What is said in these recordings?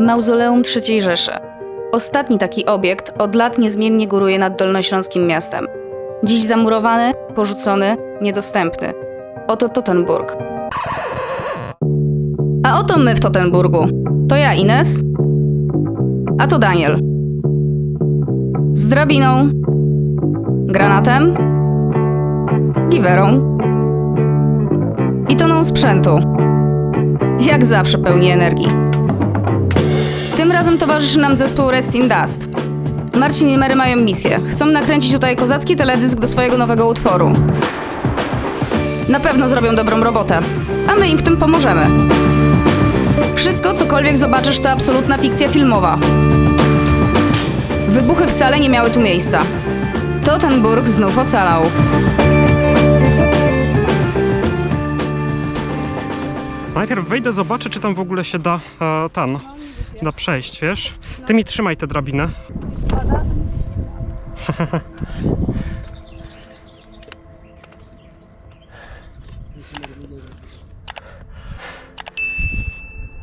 Mauzoleum III Rzeszy. Ostatni taki obiekt od lat niezmiennie góruje nad dolnośląskim miastem. Dziś zamurowany, porzucony, niedostępny. Oto Totenburg. A oto my w Totenburgu. To ja Ines, a to Daniel. Z drabiną, granatem, giwerą i toną sprzętu. Jak zawsze pełni energii. Tym razem towarzyszy nam zespół Rest in Dust. Marcin i Mary mają misję. Chcą nakręcić tutaj kozacki teledysk do swojego nowego utworu. Na pewno zrobią dobrą robotę, a my im w tym pomożemy. Wszystko, cokolwiek zobaczysz, to absolutna fikcja filmowa. Wybuchy wcale nie miały tu miejsca. Totenburg znów ocalał. Najpierw wejdę, zobaczę, czy tam w ogóle się da e, ten, da przejść, wiesz? Ty mi trzymaj tę drabinę.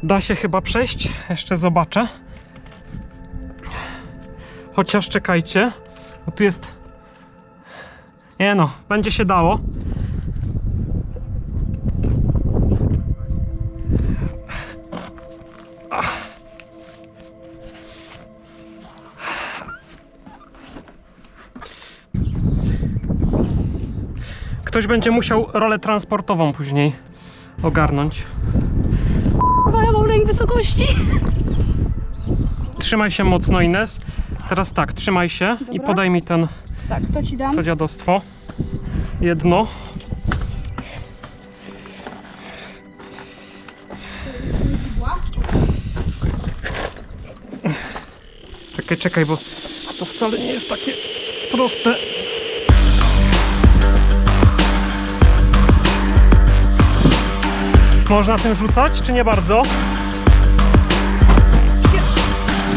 Da się chyba przejść, jeszcze zobaczę. Chociaż czekajcie, bo tu jest... Nie no, będzie się dało. Ktoś będzie musiał rolę transportową później ogarnąć. Bo ja mam lęk wysokości. Trzymaj się mocno, Ines. Teraz tak, trzymaj się i Dobra. podaj mi ten, Tak, to ci dam. to dziadostwo. Jedno. Czekaj, czekaj, bo to wcale nie jest takie proste. Można tym rzucać, czy nie bardzo?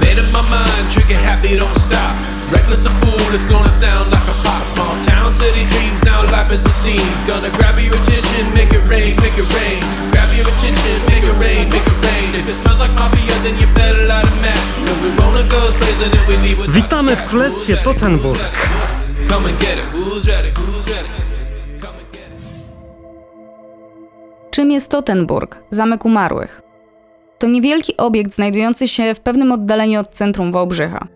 Made up my mind, trigger happy, don't stop. Reckless a fool, it's gonna sound like a pop. Small town, city dreams, now life is a scene. Gonna grab your attention, make it rain, make it rain. Grab your attention, make it rain, make it rain. If it smells like mafia, then you better light a match. Cause we wanna goes blazing and we leave with Witamy w królestwie Totenburg. Czym jest Totenburg, Zamek Umarłych? To niewielki obiekt znajdujący się w pewnym oddaleniu od centrum Wałbrzycha.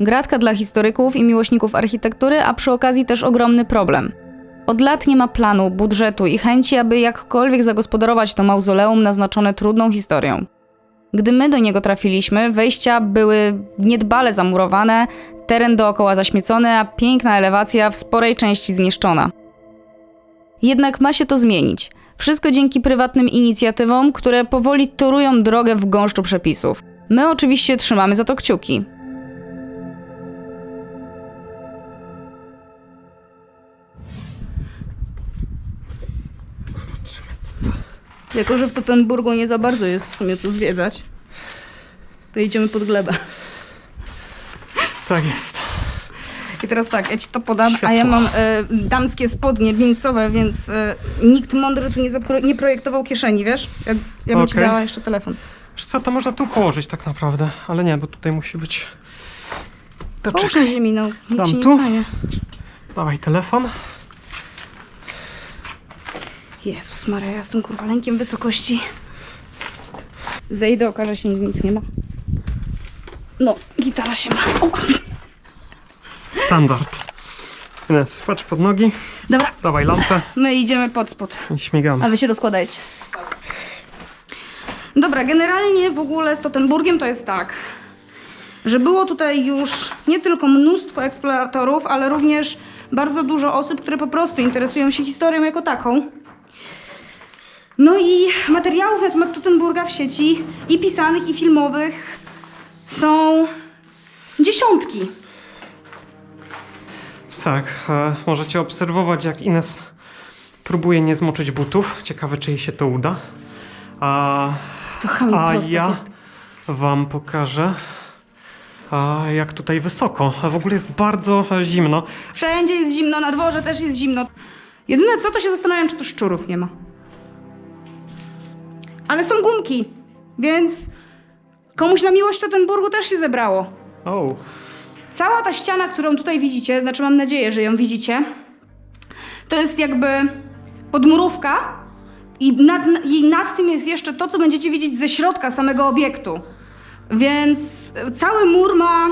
Gratka dla historyków i miłośników architektury, a przy okazji też ogromny problem. Od lat nie ma planu, budżetu i chęci, aby jakkolwiek zagospodarować to mauzoleum naznaczone trudną historią. Gdy my do niego trafiliśmy, wejścia były niedbale zamurowane, teren dookoła zaśmiecony, a piękna elewacja w sporej części zniszczona. Jednak ma się to zmienić. Wszystko dzięki prywatnym inicjatywom, które powoli torują drogę w gąszczu przepisów. My oczywiście trzymamy za to kciuki. Jako, że w Totenburgu nie za bardzo jest w sumie co zwiedzać, to idziemy pod glebę. Tak jest. I teraz tak, ja ci to podam, a Światło. ja mam e, damskie spodnie jeansowe, więc e, nikt mądry tu nie, zapro- nie projektował kieszeni, wiesz? Więc ja bym ci Okej. dała jeszcze telefon. Wiesz co, to można tu położyć tak naprawdę, ale nie, bo tutaj musi być... To Połóż czekaj, na ziemi, no, nic Dam się nie tu. stanie. dawaj telefon. Jezus Maria, ja z tym kurwa lękiem wysokości. Zejdę, okaże się, że nic nie ma. No, gitara się ma. O. Standard. Ines, patrz pod nogi, Dobra, dawaj lampę my idziemy pod spód. i śmigamy. A wy się rozkładajcie. Dobra, generalnie w ogóle z Totenburgiem to jest tak, że było tutaj już nie tylko mnóstwo eksploratorów, ale również bardzo dużo osób, które po prostu interesują się historią jako taką. No i materiałów na temat Totenburga w sieci, i pisanych, i filmowych, są dziesiątki. Tak, e, możecie obserwować jak Ines próbuje nie zmoczyć butów. Ciekawe czy jej się to uda. A, To chamie a ja jest. wam pokażę a, jak tutaj wysoko. A W ogóle jest bardzo zimno. Wszędzie jest zimno, na dworze też jest zimno. Jedyne co, to się zastanawiam, czy tu szczurów nie ma. Ale są gumki, więc Komuś na miłość to ten burgu też się zebrało. O, Cała ta ściana, którą tutaj widzicie, znaczy mam nadzieję, że ją widzicie, to jest jakby podmurówka i nad, i nad tym jest jeszcze to, co będziecie widzieć ze środka samego obiektu. Więc cały mur ma,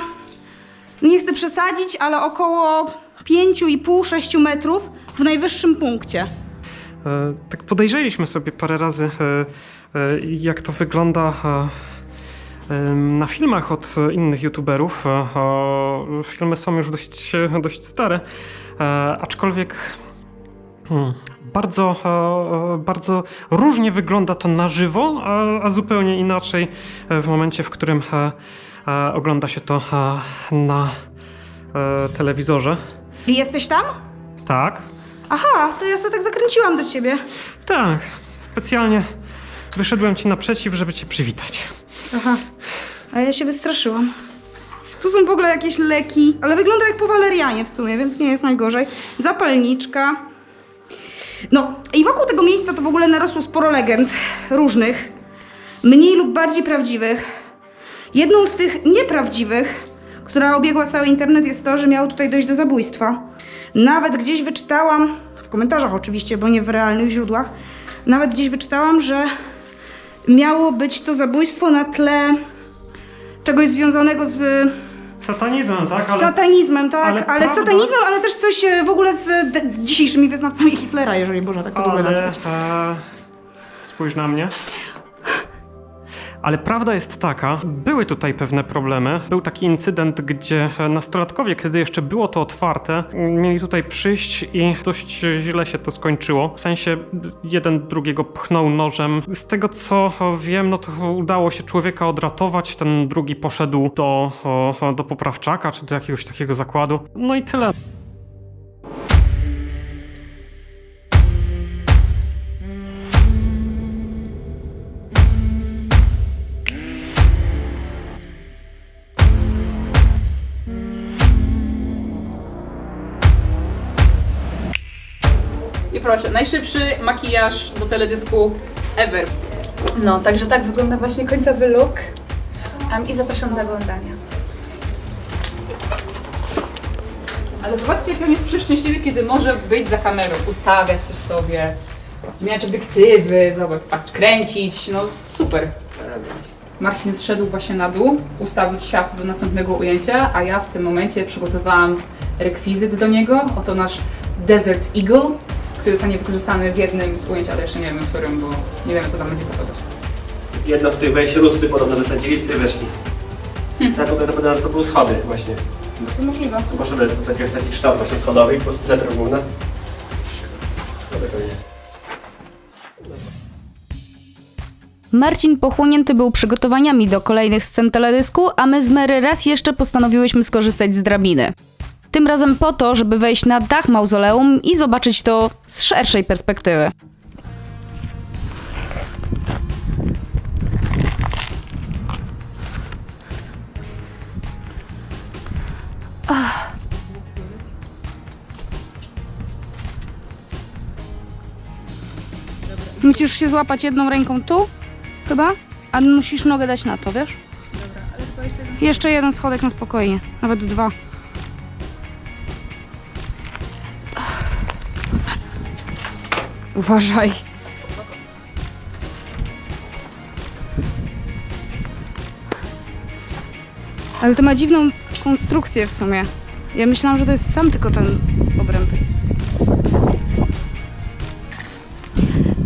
nie chcę przesadzić, ale około 5,5-6 metrów w najwyższym punkcie. E, Tak podejrzeliśmy sobie parę razy, e, e, jak to wygląda e, na filmach od innych youtuberów. E, Filmy są już dość, dość stare, e, aczkolwiek hmm, bardzo, e, bardzo różnie wygląda to na żywo, a, a zupełnie inaczej w momencie, w którym ogląda się to na telewizorze. Jesteś tam? Tak, Aha, to ja sobie tak zakręciłam do ciebie. Tak, specjalnie wyszedłem ci naprzeciw, żeby cię przywitać. Aha. A ja się wystraszyłam. Tu są w ogóle jakieś leki, ale wygląda jak po walerianie w sumie, więc nie jest najgorzej. Zapalniczka. No i wokół tego miejsca to w ogóle narosło sporo legend różnych, mniej lub bardziej prawdziwych. Jedną z tych nieprawdziwych, która obiegła cały internet jest to, że miało tutaj dojść do zabójstwa. Nawet gdzieś wyczytałam, w komentarzach oczywiście, bo nie w realnych źródłach, nawet gdzieś wyczytałam, że miało być to zabójstwo na tle czegoś związanego z, z Satanizmem, tak? satanizmem, tak, ale, ale z prawda- satanizmem, ale też coś e, w ogóle z dzisiejszymi wyznawcami Hitlera, jeżeli można tak to w ogóle ale nazwać. e, spójrz na mnie. Ale prawda jest taka, były tutaj pewne problemy. Był taki incydent, gdzie nastolatkowie, kiedy jeszcze było to otwarte, mieli tutaj przyjść i dość źle się to skończyło. W sensie jeden drugiego pchnął nożem. Z tego co wiem, no to udało się człowieka odratować, ten drugi poszedł do, do poprawczaka, czy do jakiegoś takiego zakładu. No i tyle. Proszę, najszybszy makijaż do teledysku ever. No, także tak wygląda właśnie końcowy look. Um, I zapraszam do oglądania. Ale zobaczcie, jak on jest przeszczęśliwy, kiedy może być za kamerą, ustawiać coś sobie, mieć obiektywy, zobacz, patrz, kręcić, no super. Marcin zszedł właśnie na dół, ustawić siat do następnego ujęcia, a ja w tym momencie przygotowałam rekwizyt do niego. Oto nasz Desert Eagle, który zostanie wykorzystany w jednym z ujęć, ale jeszcze nie wiem którym, bo nie wiemy co tam będzie pasować. Jedno z tych wejść rusty podobno wysadzili, tutaj weszli. Tak, tutaj to podałem, że to były schody właśnie. Bardzo możliwe. Możemy tutaj jest taki kształt właśnie schodowy i plus tyle główne. Marcin pochłonięty był przygotowaniami do kolejnych scen teledysku, a my z Mary raz jeszcze postanowiłyśmy skorzystać z drabiny. Tym razem po to, żeby wejść na dach mauzoleum i zobaczyć to z szerszej perspektywy. Musisz się złapać jedną ręką tu, chyba, a musisz nogę dać na to, wiesz? Jeszcze jeden schodek na spokojnie, nawet dwa. Uważaj. Ale to ma dziwną konstrukcję w sumie. Ja myślałam, że to jest sam tylko ten obręb.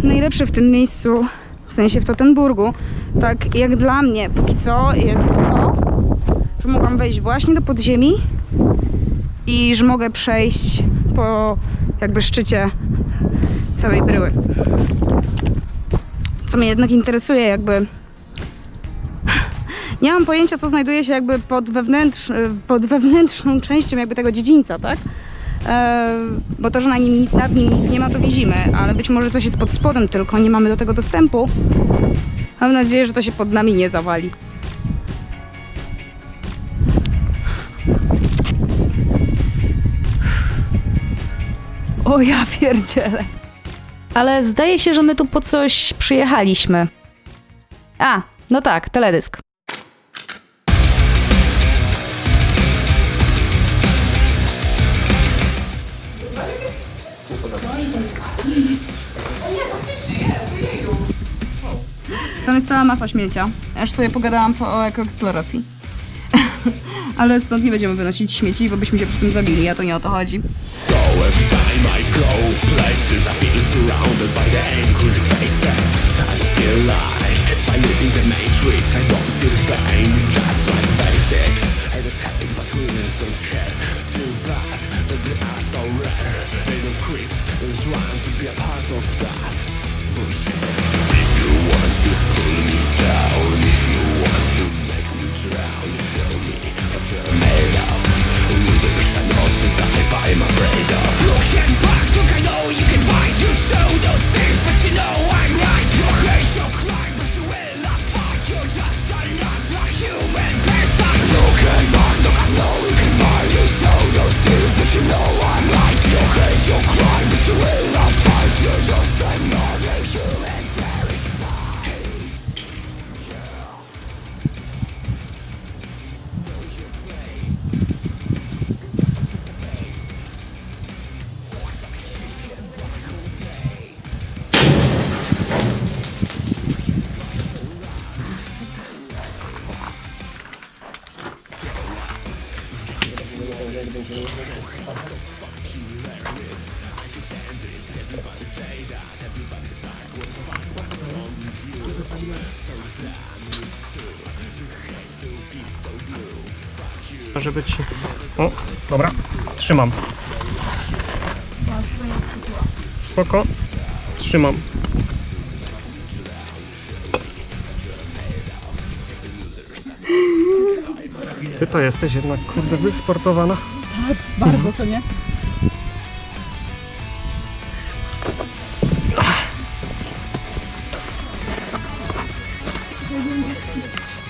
Najlepsze w tym miejscu, w sensie w Tottenburgu, tak jak dla mnie póki co jest to, że mogłam wejść właśnie do podziemi i że mogę przejść po jakby szczycie całej bryły. Co mnie jednak interesuje, jakby. Nie mam pojęcia, co znajduje się jakby pod, wewnętrz, pod wewnętrzną częścią jakby tego dziedzińca, tak? E, bo to, że na nim nic, nim nic nie ma, to widzimy, ale być może coś jest pod spodem, tylko nie mamy do tego dostępu. Mam nadzieję, że to się pod nami nie zawali. O ja pierdzielę. Ale zdaje się, że my tu po coś przyjechaliśmy. A, no tak, teledysk. Tam jest cała masa śmiecia. Aż sobie pogadałam po, o ekoeksploracji. Ale stąd nie będziemy wynosić śmieci, bo byśmy się przy tym zabili, a to nie o to chodzi. Quit, want to be a part of that. Bullshit. If you want to Żeby ci... O, dobra, trzymam. Spoko, trzymam. Ty to jesteś jednak, kurde, wysportowana. Bardzo to nie?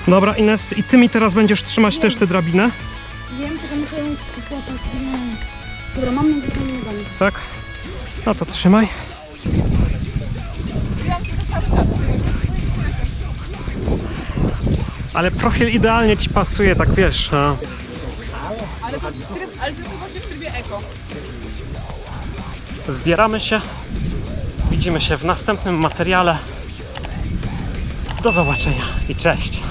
Dobra, Ines, i ty mi teraz będziesz trzymać też tę drabinę, tak? No to trzymaj. Ale profil idealnie ci pasuje, tak wiesz. A... Ale to, ale tylko właśnie w trybie eko. Zbieramy się. Widzimy się w następnym materiale. Do zobaczenia i cześć.